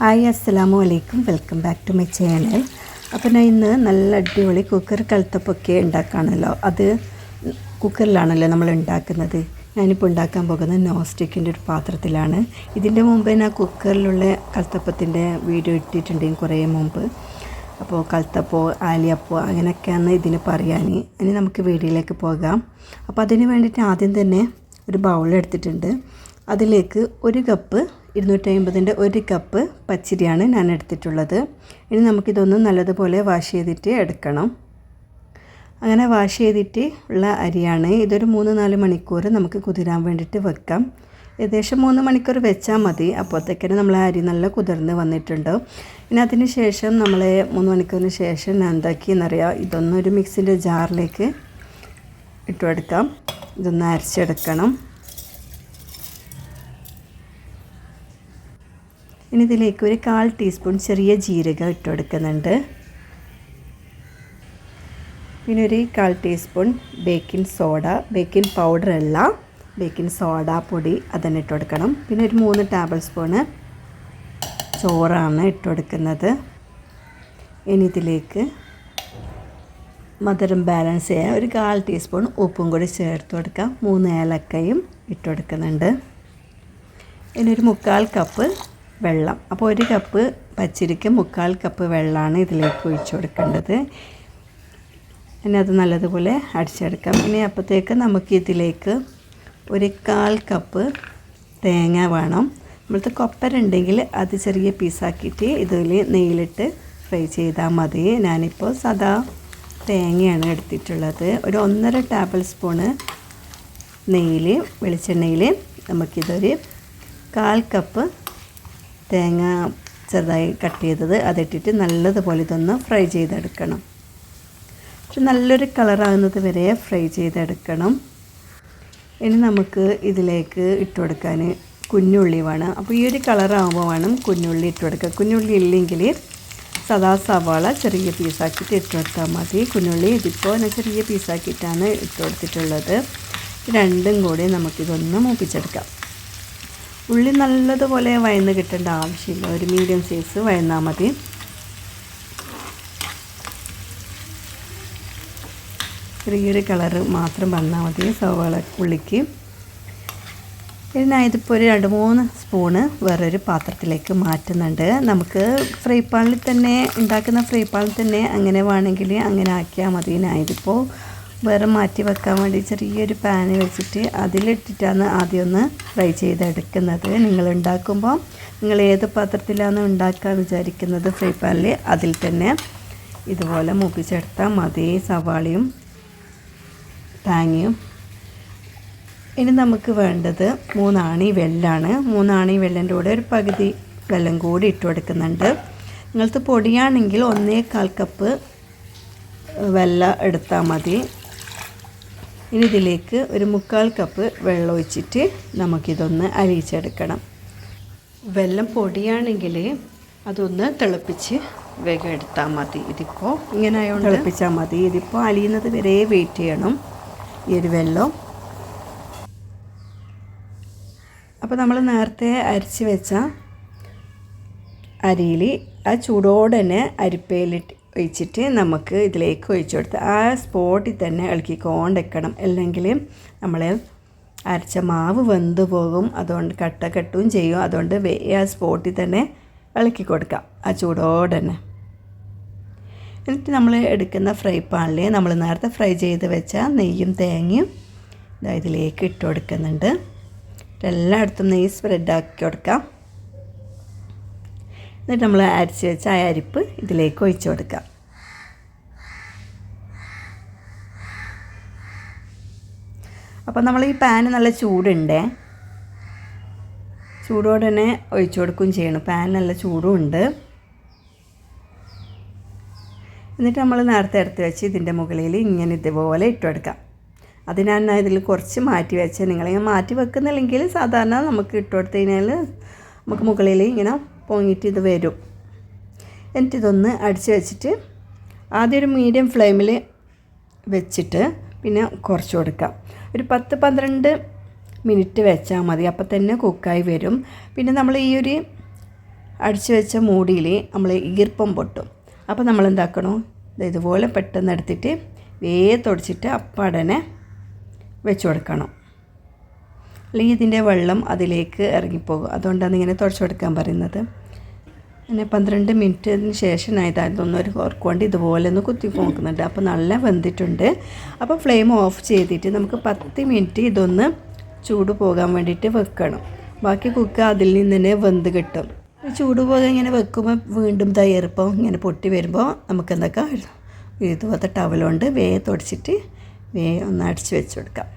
Hi അസ്സലാമു അലൈക്കും. Welcome back to my channel. അപ്പോൾ ഞാൻ ഇന്ന് നല്ല അടിപൊളി കുക്കർ കലത്തപ്പൊക്കെ ഉണ്ടാക്കുകയാണല്ലോ അത് കുക്കറിലാണല്ലോ നമ്മൾ ഉണ്ടാക്കുന്നത്. ഞാനിപ്പോൾ ഉണ്ടാക്കാൻ പോകുന്നത് നോൺ സ്റ്റിക്കിന്റെ ഒരു പാത്രത്തിലാണ്. ഇതിന്റെ മുമ്പ് ഞാൻ കുക്കറിലുള്ള കലത്തപ്പത്തിന്റെ വീഡിയോ ഇട്ടിട്ടുണ്ട് കുറേ മുമ്പ്. അപ്പോൾ കലത്തപ്പോ ആലിയപ്പോ അങ്ങനെയൊക്കെയാണ് ഇതിന് പറയാൻ. ഇനി നമുക്ക് വീഡിയോയിലേക്ക് പോകാം. അപ്പോൾ അതിന് വേണ്ടിയിട്ട് ആദ്യം തന്നെ ഒരു ബൗൾ എടുത്തിട്ടുണ്ട്. അതിലേക്ക് ഒരു കപ്പ് ഇരുന്നൂറ്റി അമ്പതിന്റെ ഒരു കപ്പ് പച്ചരിയാണ് ഞാൻ എടുത്തിട്ടുള്ളത്. ഇനി നമുക്കിതൊന്ന് നല്ലതുപോലെ വാഷ് ചെയ്തിട്ട് എടുക്കണം. അങ്ങനെ വാഷ് ചെയ്തിട്ട് ഉള്ള അരിയാണ് ഇതൊരു മൂന്ന് നാല് മണിക്കൂർ നമുക്ക് കുതിരാൻ വേണ്ടിയിട്ട് വെക്കാം. ഏകദേശം മൂന്ന് മണിക്കൂർ വെച്ചാൽ മതി. അപ്പോഴത്തേക്കിന് നമ്മൾ അരി നല്ല കുതിർന്ന് വന്നിട്ടുണ്ട്. ഇനി അതിന് ശേഷം നമ്മൾ മൂന്ന് മണിക്കൂറിന് ശേഷം ഞാൻ എന്താക്കിയെന്നറിയാം ഇതൊന്നൊരു മിക്സിന്റെ ജാറിലേക്ക് ഇട്ട് കൊടുക്കാം ഇതൊന്ന് അരച്ചെടുക്കണം. ഇനി ഇതിലേക്ക് ഒരു കാൽ ടീസ്പൂൺ ചെറിയ ജീരകം ഇട്ട് കൊടുക്കുന്നുണ്ട് പിന്നെ ഒരു കാൽ teaspoon baking soda baking powder അല്ല ബേക്കിംഗ് സോഡ പൊടി അതന്നെ ഇട്ട് കൊടുക്കണം പിന്നെ ഒരു മൂന്ന് ടേബിൾ സ്പൂണ് ചോറാണ് ഇട്ട് കൊടുക്കുന്നത് ഇനി ഇതിലേക്ക് മധുരം ബാലൻസ് ചെയ്യാൻ ഒരു കാൽ ടീസ്പൂൺ ഉപ്പും കൂടി ചേർത്ത് കൊടുക്കാം. മൂന്ന് ഏലക്കയും ഇട്ട് കൊടുക്കുന്നുണ്ട് ഇനി ഒരു മുക്കാൽ കപ്പ് വെള്ളം. അപ്പോൾ ഒരു കപ്പ് പച്ചരിക്ക് മുക്കാൽ കപ്പ് വെള്ളമാണ് ഇതിലേക്ക് ഒഴിച്ചു കൊടുക്കേണ്ടത്. ഇനി അത് നല്ലതുപോലെ അടിച്ചെടുക്കാം. ഇനി അപ്പോഴത്തേക്ക് നമുക്ക് ഇതിലേക്ക് ഒരു കാൽ കപ്പ് തേങ്ങ വേണം. നമ്മളത്തെ കൊപ്പരുണ്ടെങ്കിൽ അത് ചെറിയ പീസാക്കിയിട്ട് ഇതിൽ നെയ്യിലിട്ട് ഫ്രൈ ചെയ്താൽ മതി. ഞാനിപ്പോൾ സദാ തേങ്ങയാണ് എടുത്തിട്ടുള്ളത്. ഒരു ഒന്നര ടേബിൾ സ്പൂണ് നെയ്യിൽ വെളിച്ചെണ്ണയിൽ നമുക്കിതൊരു കാൽ കപ്പ് തേങ്ങ ചെറുതായി കട്ട് ചെയ്തത് അതിട്ടിട്ട് നല്ലതുപോലെ ഇതൊന്ന് ഫ്രൈ ചെയ്തെടുക്കണം. പക്ഷെ നല്ലൊരു കളറാകുന്നത് വരെ ഫ്രൈ ചെയ്തെടുക്കണം. ഇനി നമുക്ക് ഇതിലേക്ക് ഇട്ട് കൊടുക്കാൻ കുഞ്ഞുള്ളി വേണം. അപ്പോൾ ഈ ഒരു കളറാകുമ്പോൾ വേണം കുഞ്ഞുള്ളി ഇട്ട് കൊടുക്കുക കുഞ്ഞുള്ളി ഇല്ലെങ്കിൽ സദാ സവാള ചെറിയ പീസാക്കിയിട്ട് ഇട്ട് കൊടുത്താൽ മതി. കുഞ്ഞുള്ളി ഇതിപ്പോൾ ഞാൻ ചെറിയ പീസാക്കിയിട്ടാണ് ഇട്ട് കൊടുത്തിട്ടുള്ളത്. രണ്ടും കൂടി നമുക്കിതൊന്ന് മൂപ്പിച്ചെടുക്കാം. ഉള്ളി നല്ലതുപോലെ വയന്ന് കിട്ടേണ്ട ആവശ്യമില്ല. ഒരു മീഡിയം സൈസ് വയന്നാൽ മതി. ചെറിയൊരു കളറ് മാത്രം വന്നാൽ മതി സവാള ഉള്ളിക്ക്. ഇതിനായതിപ്പോൾ ഒരു രണ്ട് മൂന്ന് സ്പൂണ് വേറൊരു പാത്രത്തിലേക്ക് മാറ്റുന്നുണ്ട്. നമുക്ക് ഫ്രൈ പാനിൽ തന്നെ ഉണ്ടാക്കുന്ന ഫ്രൈ പാനിൽ തന്നെ അങ്ങനെ വേണമെങ്കിൽ അങ്ങനെ ആക്കിയാൽ മതി. ഞാൻ ഇതിപ്പോൾ വേറെ മാറ്റി വെക്കാൻ വേണ്ടി ചെറിയൊരു പാന് വെച്ചിട്ട് അതിലിട്ടിട്ടാണ് ആദ്യം ഒന്ന് ഫ്രൈ ചെയ്തെടുക്കുന്നത്. നിങ്ങൾ ഉണ്ടാക്കുമ്പോൾ നിങ്ങൾ ഏത് പാത്രത്തിലാണ് ഉണ്ടാക്കാൻ വിചാരിക്കുന്നത് ഫ്രൈ പാനിൽ അതിൽ തന്നെ ഇതുപോലെ മൂപ്പിച്ചെടുത്താൽ മതി സവാളയും താങ്ങിയും. ഇനി നമുക്ക് വേണ്ടത് മൂന്നാണി വെല്ലാണ്. മൂന്നാണി വെല്ലന്റെ കൂടെ ഒരു പകുതി വെല്ലം കൂടി ഇട്ട് കൊടുക്കുന്നുണ്ട്. നിങ്ങൾക്ക് പൊടിയാണെങ്കിൽ ഒന്നേകാൽ കപ്പ് വെല്ല എടുത്താൽ മതി. ഇനി ഇതിലേക്ക് ഒരു മുക്കാൽ കപ്പ് വെള്ളം ഒഴിച്ചിട്ട് നമുക്കിതൊന്ന് അരിയിച്ചെടുക്കണം. വെള്ളം പൊടിയാണെങ്കിൽ അതൊന്ന് തിളപ്പിച്ച് വേഗം എടുത്താൽ മതി. ഇതിപ്പോൾ ഇങ്ങനെ ആയതുകൊണ്ട് തിളപ്പിച്ചാൽ മതി. ഇതിപ്പോൾ അലിയുന്നത് വരെ വെയിറ്റ് ചെയ്യണം. ഈ ഒരു വെള്ളം അപ്പോൾ നമ്മൾ നേരത്തെ അരിച്ച് വെച്ച അരിയിൽ ആ ചൂടോടെ തന്നെ അരിപ്പയിലിട്ട് ഒഴിച്ചിട്ട് നമുക്ക് ഇതിലേക്ക് ഒഴിച്ചു കൊടുത്ത് ആ സ്പോട്ടിൽ തന്നെ ഇളക്കിക്കൊണ്ടിരിക്കണം അല്ലെങ്കിൽ നമ്മൾ അരച്ച മാവ് വെന്ത് പോകും. അതുകൊണ്ട് കട്ട കെട്ടും ചെയ്യും. അതുകൊണ്ട് ആ സ്പോട്ടിൽ തന്നെ ഇളക്കി കൊടുക്കാം. ആ ചൂടോടെ തന്നെ. എന്നിട്ട് നമ്മൾ എടുക്കുന്ന ഫ്രൈ പാനിൽ നമ്മൾ നേരത്തെ ഫ്രൈ ചെയ്ത് വെച്ച നെയ്യും തേങ്ങയും ഇതിലേക്ക് ഇട്ട് കൊടുക്കുന്നുണ്ട്. എല്ലായിടത്തും നെയ്യ് സ്പ്രെഡാക്കി കൊടുക്കാം. എന്നിട്ട് നമ്മൾ അരച്ച് വെച്ച ആ അരിപ്പ് ഇതിലേക്ക് ഒഴിച്ചു കൊടുക്കാം. അപ്പോൾ നമ്മൾ ഈ പാന് നല്ല ചൂടുണ്ട്. ചൂടോടെ തന്നെ ഒഴിച്ചു കൊടുക്കുകയും ചെയ്യണം. പാൻ നല്ല ചൂടും ഉണ്ട്. എന്നിട്ട് നമ്മൾ നേരത്തെ എടുത്ത് വെച്ച് ഇതിന്റെ മുകളിൽ ഇങ്ങനെ ഇതുപോലെ ഇട്ട് കൊടുക്കാം. അത് ഞാൻ ഇതിൽ കുറച്ച് മാറ്റി വെച്ച് നിങ്ങളിങ്ങനെ മാറ്റി വെക്കുന്നില്ലെങ്കിൽ സാധാരണ നമുക്ക് ഇട്ട് കൊടുത്തു കഴിഞ്ഞാൽ നമുക്ക് മുകളിൽ ഇങ്ങനെ പൊങ്ങിയിട്ട് ഇത് വരും. എന്നിട്ടിതൊന്ന് അടിച്ച് വെച്ചിട്ട് ആദ്യം ഒരു മീഡിയം ഫ്ലെയിമിൽ വെച്ചിട്ട് പിന്നെ കുറച്ച് കൊടുക്കാം. ഒരു പത്ത് പന്ത്രണ്ട് മിനിറ്റ് വെച്ചാൽ മതി. അപ്പം തന്നെ കുക്കായി വരും. പിന്നെ നമ്മൾ ഈ ഒരു അടിച്ചു വെച്ച മൂടിയിൽ നമ്മൾ ഈർപ്പം പൊട്ടും. അപ്പോൾ നമ്മൾ എന്താക്കണോ? ഇതുപോലെ പെട്ടെന്ന് എടുത്തിട്ട് വേ അപ്പടനെ അപ്പാടനെ വെച്ച് കൊടുക്കണം. അല്ലെങ്കിൽ ഇതിന്റെ വെള്ളം അതിലേക്ക് ഇറങ്ങിപ്പോകും. അതുകൊണ്ടാണ് ഇങ്ങനെ തുടച്ചു കൊടുക്കാൻ പറയുന്നത്. പിന്നെ പന്ത്രണ്ട് മിനിറ്റിന് ശേഷം ഇതായിരുന്നു ഒരു ഓർക്കൊണ്ട് ഇതുപോലെ ഒന്ന് കുത്തി നോക്കുന്നുണ്ട്. അപ്പോൾ നല്ല വെന്തിട്ടുണ്ട്. അപ്പോൾ ഫ്ലെയിം ഓഫ് ചെയ്തിട്ട് നമുക്ക് പത്ത് മിനിറ്റ് ഇതൊന്ന് ചൂട് പോകാൻ വേണ്ടിയിട്ട് വെക്കണം. ബാക്കി കുക്ക് അതിൽ നിന്ന് തന്നെ വെന്ത് കിട്ടും. ചൂട് പോകാൻ ഇങ്ങനെ വെക്കുമ്പോൾ വീണ്ടും തയ്യറിപ്പം ഇങ്ങനെ പൊട്ടി വരുമ്പോൾ നമുക്ക് എന്തൊക്കെ ഇതുപോലത്തെ ടവലുകൊണ്ട് വേ തുടച്ചിട്ട് വേ ഒന്ന് അടിച്ച് വെച്ച് കൊടുക്കാം.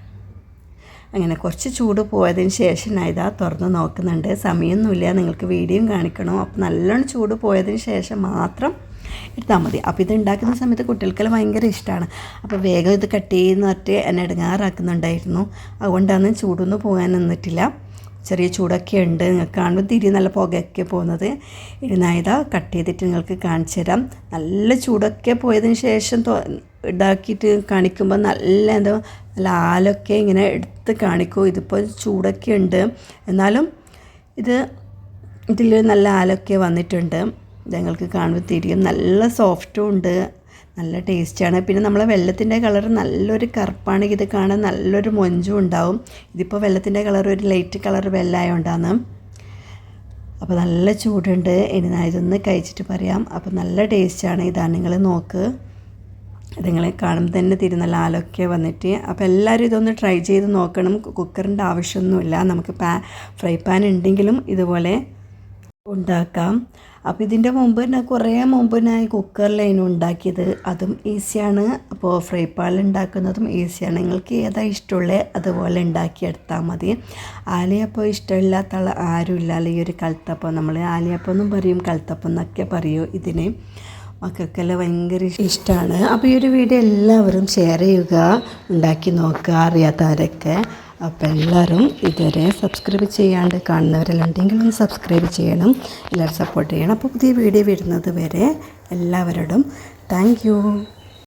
അങ്ങനെ കുറച്ച് ചൂട് പോയതിന് ശേഷം ഞാൻ ഇതാ തുറന്ന് നോക്കുന്നുണ്ട്. സമയമൊന്നുമില്ല നിങ്ങൾക്ക് വീഡിയോയും കാണിക്കണം. അപ്പോൾ നല്ലോണം ചൂട് പോയതിന് ശേഷം മാത്രം എടുത്താൽ മതി. അപ്പോൾ ഇത് ഉണ്ടാക്കുന്ന സമയത്ത് കുട്ടികൾക്കെല്ലാം ഭയങ്കര ഇഷ്ടമാണ്. അപ്പോൾ വേഗം ഇത് കട്ട് ചെയ്യുന്ന എന്നെ ഇടങ്ങാറാക്കുന്നുണ്ടായിരുന്നു അതുകൊണ്ടാണ് ചൂടൊന്നും പോകാൻ നിന്നിട്ടില്ല. ചെറിയ ചൂടൊക്കെ ഉണ്ട്. നിങ്ങൾക്ക് കാണുമ്പോൾ തിരി നല്ല പുകയൊക്കെ പോകുന്നത്. ഇനി നായത കട്ട് ചെയ്തിട്ട് നിങ്ങൾക്ക് കാണിച്ചു തരാം. നല്ല ചൂടൊക്കെ പോയതിന് ശേഷം ഇതാക്കിയിട്ട് കാണിക്കുമ്പോൾ നല്ല എന്താ നല്ല ആലൊക്കെ ഇങ്ങനെ എടുത്ത് കാണിക്കും. ഇതിപ്പോൾ ചൂടൊക്കെ ഉണ്ട്. എന്നാലും ഇത് ഇതിൽ നല്ല ആലൊക്കെ വന്നിട്ടുണ്ട്. ഞങ്ങൾക്ക് കാണുമ്പോൾ തിരിയും നല്ല സോഫ്റ്റും ഉണ്ട്. നല്ല ടേസ്റ്റാണ്. പിന്നെ നമ്മളെ വെള്ളത്തിന്റെ കളർ നല്ലൊരു കറുപ്പാണ്. ഇത് കാണാൻ നല്ലൊരു മൊഞ്ചും ഉണ്ടാവും. ഇതിപ്പോൾ വെള്ളത്തിന്റെ കളർ ഒരു ലൈറ്റ് കളർ വെള്ളമായോണ്ടാണ് അപ്പോൾ നല്ല ചൂടുണ്ട്. ഇനി ഞാൻ ഇതൊന്ന് കഴിച്ചിട്ട് പറയാം. അപ്പോൾ നല്ല ടേസ്റ്റാണ്. ഇതാണ് നിങ്ങൾ നോക്ക്. നിങ്ങൾ കാണുമ്പോൾ തന്നെ തിരുന്നല്ല ആലൊക്കെ വന്നിട്ട്. അപ്പോൾ എല്ലാവരും ഇതൊന്ന് ട്രൈ ചെയ്ത് നോക്കണം. കുക്കറിന്റെ ആവശ്യമൊന്നുമില്ല. നമുക്ക് പാ ഫ്രൈ പാൻ ഉണ്ടെങ്കിലും ഇതുപോലെ ഉണ്ടാക്കാം. അപ്പോൾ ഇതിന്റെ മുമ്പ് തന്നെ കുറേ മുമ്പ് ഞാൻ കുക്കറിലായിരുന്നു ഉണ്ടാക്കിയത്. അതും ഈസിയാണ് അപ്പോൾ ഫ്രൈ പാൽ ഉണ്ടാക്കുന്നതും ഈസിയാണ് നിങ്ങൾക്ക് ഏതാ ഇഷ്ടമുള്ളത് അതുപോലെ ഉണ്ടാക്കിയെടുത്താൽ മതി. ആലിയപ്പം ഇഷ്ടമില്ലാത്ത ആൾ ആരുമില്ല ഈ ഒരു കൽത്തപ്പം. നമ്മൾ ആലിയപ്പം എന്നും പറയും കൽത്തപ്പം എന്നൊക്കെ പറയൂ ഇതിന്. മക്കൾക്കെല്ലാം ഭയങ്കര ഇഷ്ടമാണ് അപ്പോൾ ഈ ഒരു വീഡിയോ എല്ലാവരും ഷെയർ ചെയ്യുക. ഉണ്ടാക്കി നോക്കുക അറിയാത്തവരൊക്കെ. അപ്പോൾ എല്ലാവരും ഇതുവരെ സബ്സ്ക്രൈബ് ചെയ്യാണ്ട് കാണുന്നവരെല്ലാം ഒന്ന് സബ്സ്ക്രൈബ് ചെയ്യണം എല്ലാവരും സപ്പോർട്ട് ചെയ്യണം. അപ്പോൾ പുതിയ വീഡിയോ വരുന്നത് വരെ എല്ലാവരോടും താങ്ക്